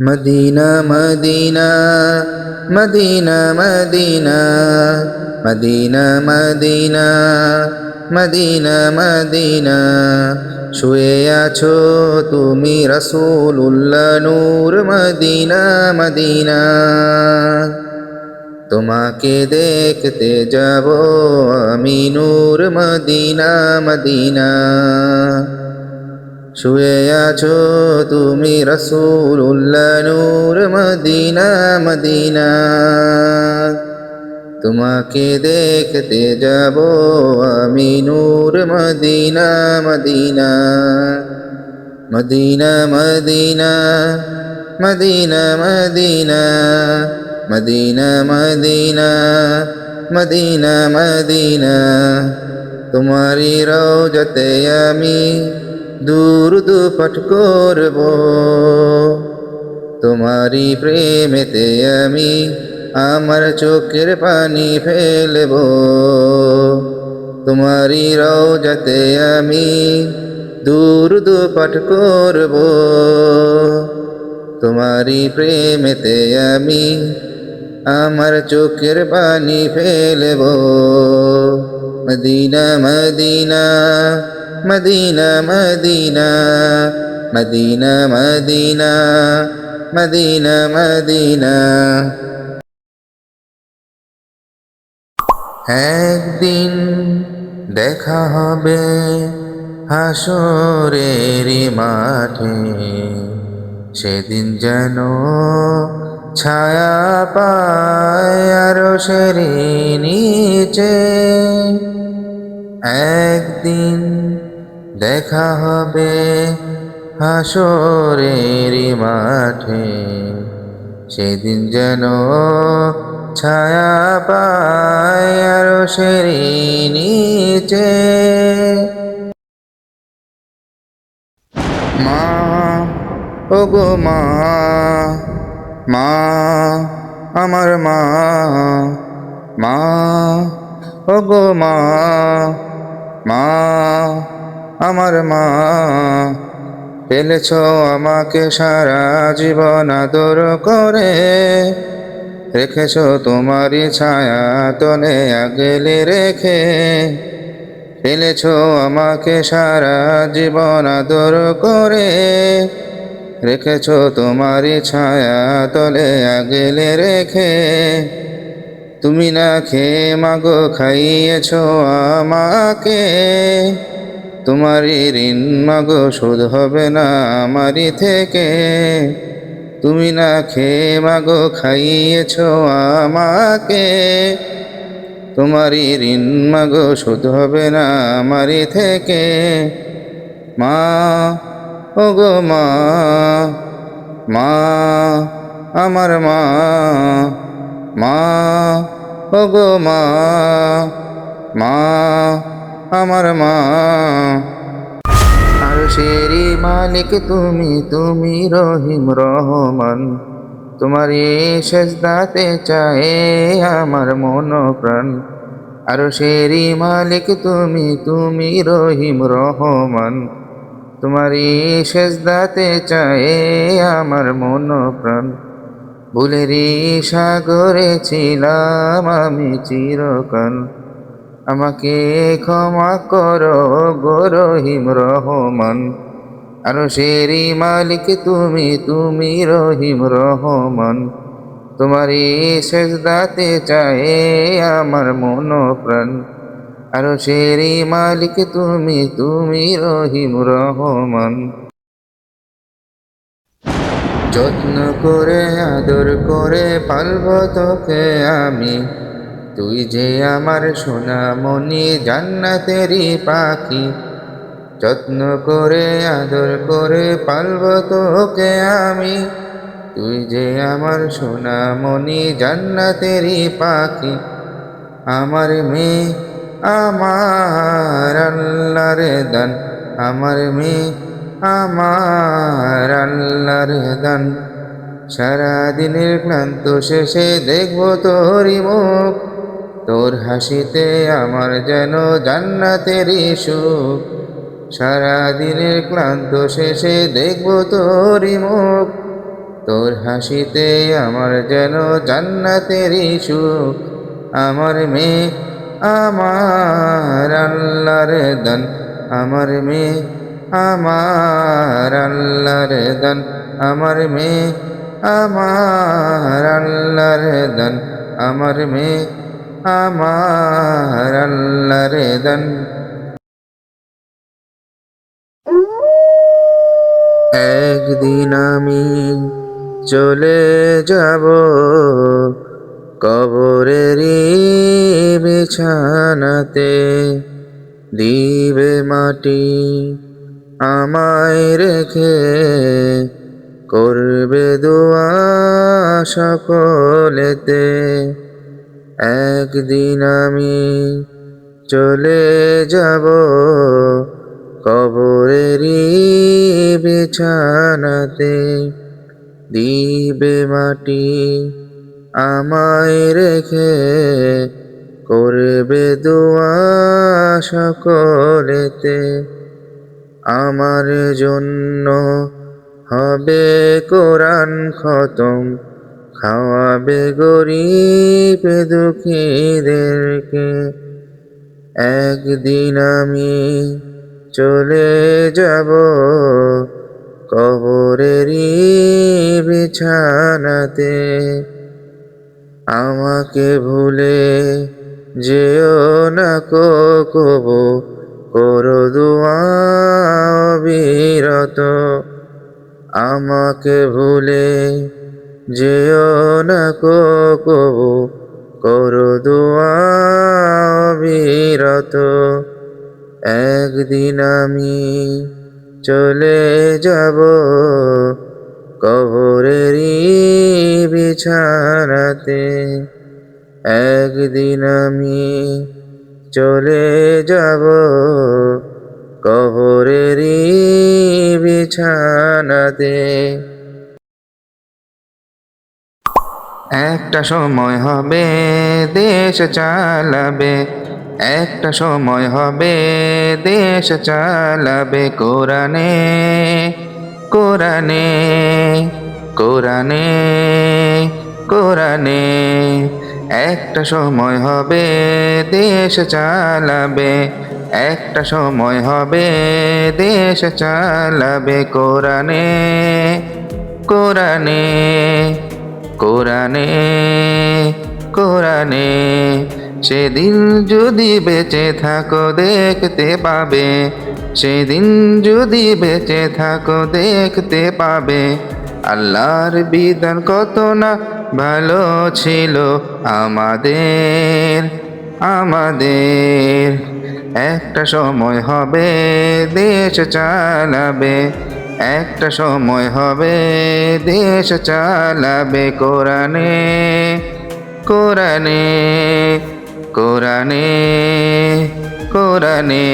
Medina Medina Medina Medina Medina Medina Medina Medina. শুয়ে আছো তুমি রসুল্লাহ নূর মদিনা মদিনা। তোমাকে দেখতে যাব আমি নূর মদিনা মদিনা। শুয়ে আছো তুমি রসুল্লাহ নূর মদিনা মদিনা। তোমাকে দেখতে যাব আমি নূর Medina Medina. Medina Medina Medina Medina. Medina Medina Medina Medina. তোমারি রওজতে আমি দূর দুপট করব। তোমারি প্রেমেতে আমি আমার চোখের পানি ফেলব। তোমারি রওজাতে আমি দূর দুপট করব। তোমারি প্রেমেতে আমি আমার চোখের পানি ফেলব। Medina Medina Medina Medina Medina Medina Medina Medina. একদিন দেখা হবে হাসরের মাঠে, সেদিন যেন ছায়া পায় আরও সেরি নিচে। একদিন দেখা হবে হাসরের মাঠে। সেদিন যেন ছায়া পায় আরও সেরি নিচে। মা ও গো মা মা, আমার মা মা ও গো মা মা আমার মা। পেলেছ আমাকে সারা জীবন আদর করে। রেখেছ তোমারই ছায়া তলে আগেলে রেখে। পেলেছ আমাকে সারা জীবন আদর করে। রেখেছ তোমারই ছায়া তলে আগলে রেখে। তুমি না খেয়ে মাগো, খাইয়েছ আমাকে। তোমারই ঋণ মাগো, শোধ হবে না আমারই থেকে। তুমি না খেয়ে মাগো, খাইয়েছ আমাকে। তোমারই ঋণ মাগো, শোধ হবে না আমারই থেকে। মা ও গো মা মা, আমার মা মা ও গো মা মা আমার মা। আর সেরি মালিক তুমি তুমি রহিম রহমান। তোমার শেষ দাতে চায় আমার মন প্রাণ আর সেরি মালিক তুমি তুমি রহিম রহমান। তোমার শেষ দাতে চায় আমার মন প্রাণ ভুলেরই সাগরে ছিলাম আমি চিরকাল। আমাকে ক্ষমা করো গো রহিম রহমান। আর সেরি মালিক তুমি তুমি রহিম রহমান। তোমার শেষ দাতে চায় আমার মন প্রাণ আর সেরি মালিক তুমি তুমি রহিম রহমান। যত্ন করে, আদর করে পালব তোকে আমি। তুই যে আমার সোনামণি, জান্নাতেরই পাখি। যত্ন করে, আদর করে পালব তোকে আমি। তুই যে আমার সোনামণি, জান্নাতেরই পাখি। আমার মেয়ে, আমার আল্লাহর দান। আমার মেয়ে, আমার আল্লাহর দান। সারাদিনের ক্লান্ত শেষে দেখব তোরই মুখ। তোর হাসিতে আমার যেন জান্নাতেরই সুখ। সারাদিনের ক্লান্ত শেষে দেখব তোরই মুখ। তোর হাসিতে আমার যেন জান্নাতেরই সুখ। আমার মেয়ে, আমার আল্লাহর দান। আমার মেয়ে, আমার আল্লাহর দান। আমার মেয়ে, আমার আল্লাহর দান। আমার মেয়ে আমার দান। একদিন আমি চলে যাব কবরেরই বিছানাতে। দিবে মাটি আমায় রেখে করবে দোয়া সকলেতে। একদিন আমি চলে যাব কবরেরই বিছানাতে। দিবে মাটি আমায় রেখে করবে দোয়া সকলেতে। আমার জন্য হবে কোরআন খতম খাওয়াবে গরিব দুঃখীদেরকে। একদিন আমি চলে যাব কবরেরই বিছানাতে। আমাকে ভুলে যেও না কো কবো বিরত। একদিন আমি চলে যাব কবরেরই বিছানাতে। একদিন আমি চলে যাব কবরেরই বিছানাতে। একটা সময় হবে, দেশ চালাবে একটা সময় হবে, দেশ চালাবে কোরআনে কোরআনে কোরআনে কোরআনে। একটা সময় হবে, দেশ চালাবে, একটা সময় হবে, দেশ চালাবে কোরআনে কোরআনে কোরআনে কোরআনে। সেদিন যদি বেঁচে থাকো দেখতে পাবে, সেদিন যদি বেঁচে থাকো দেখতে পাবে। আল্লাহর বিধান কত না ভালো ছিল আমাদের আমাদের। একটা সময় হবে দেশ চালাবে, একটা সময় হবে দেশ চালাবে কোরআনে কোরআনে। কোরআনে কোরআনে